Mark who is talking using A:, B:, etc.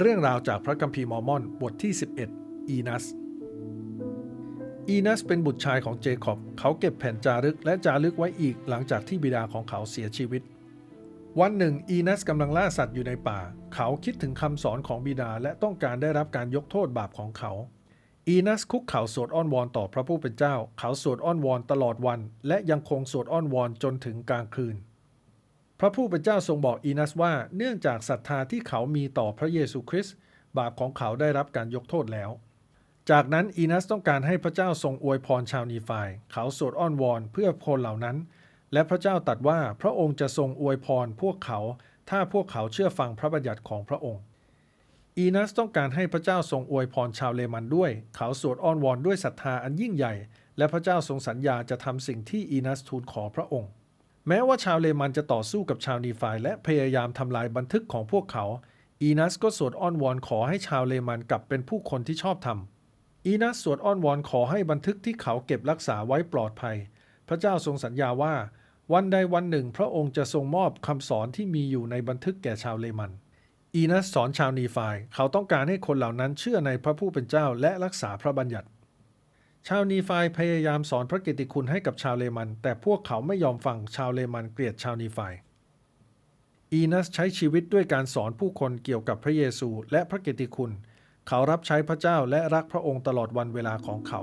A: เรื่องราวจากพระคัมภีร์มอร์มอนบทที่ 11 อีนัส อีนัสเป็นบุตรชายของเจคอบ เขาเก็บแผ่นจารึกและจารึกไว้อีกหลังจากที่บิดาของเขาเสียชีวิต วันหนึ่ง อีนัสกำลังล่าสัตว์อยู่ในป่า เขาคิดถึงคำสอนของบิดาและต้องการได้รับการยกโทษบาปของเขา อีนัสคุกเข่าสวดอ้อนวอนต่อพระผู้เป็นเจ้า เขาสวดอ้อนวอนตลอดวัน และยังคงสวดอ้อนวอนจนถึงกลางคืน พระผู้เป็นเจ้าทรงบอกอีนัสว่า เนื่องจากศรัทธาที่เขามีต่อพระเยซูคริสต์บาปของเขาได้รับการยกโทษแล้ว จากนั้นอีนัสต้องการให้พระเจ้าทรงอวยพรชาวนีฟาย เขาสวดอ้อนวอนเพื่อคนเหล่านั้น และพระเจ้าตรัดว่าพระองค์จะทรงอวยพรพวกเขา ถ้าพวกเขาเชื่อฟังพระบัญญัติของพระองค์อีนัสต้องการให้พระเจ้าทรงอวยพรชาวเลมันด้วย เขาสวดอ้อนวอนด้วยศรัทธาอันยิ่งใหญ่ และพระเจ้าทรงสัญญาจะทำสิ่งที่อีนัสทูลขอพระองค์ แม้ว่าชาวเลมันจะต่อสู้กับชาวนีฟายและพยายามทำลายบันทึกของพวกเขา อีนัสก็สวดอ้อนวอนขอให้ชาวเลมันกลับเป็นผู้คนที่ชอบธรรม อีนัสสวดอ้อนวอนขอให้บันทึกที่เขาเก็บรักษาไว้ปลอดภัย พระเจ้าทรงสัญญาว่า วันใดวันหนึ่ง พระองค์จะทรงมอบคำสอนที่มีอยู่ในบันทึกแก่ชาวเลมัน อีนัสสอนชาวนีฟาย เขาต้องการให้คนเหล่านั้นเชื่อในพระผู้เป็นเจ้าและรักษาพระบัญญัติ ชาวนีฟายพยายามสอนพระกิติคุณให้กับชาวเลมัน แต่พวกเขาไม่ยอมฟังชาวเลมันเกลียดชาวนีฟายอีนัสใช้ชีวิตด้วยการสอนผู้คนเกี่ยวกับพระเยซูและพระกิติคุณ เขารับใช้พระเจ้าและรักพระองค์ตลอดวันเวลาของเขา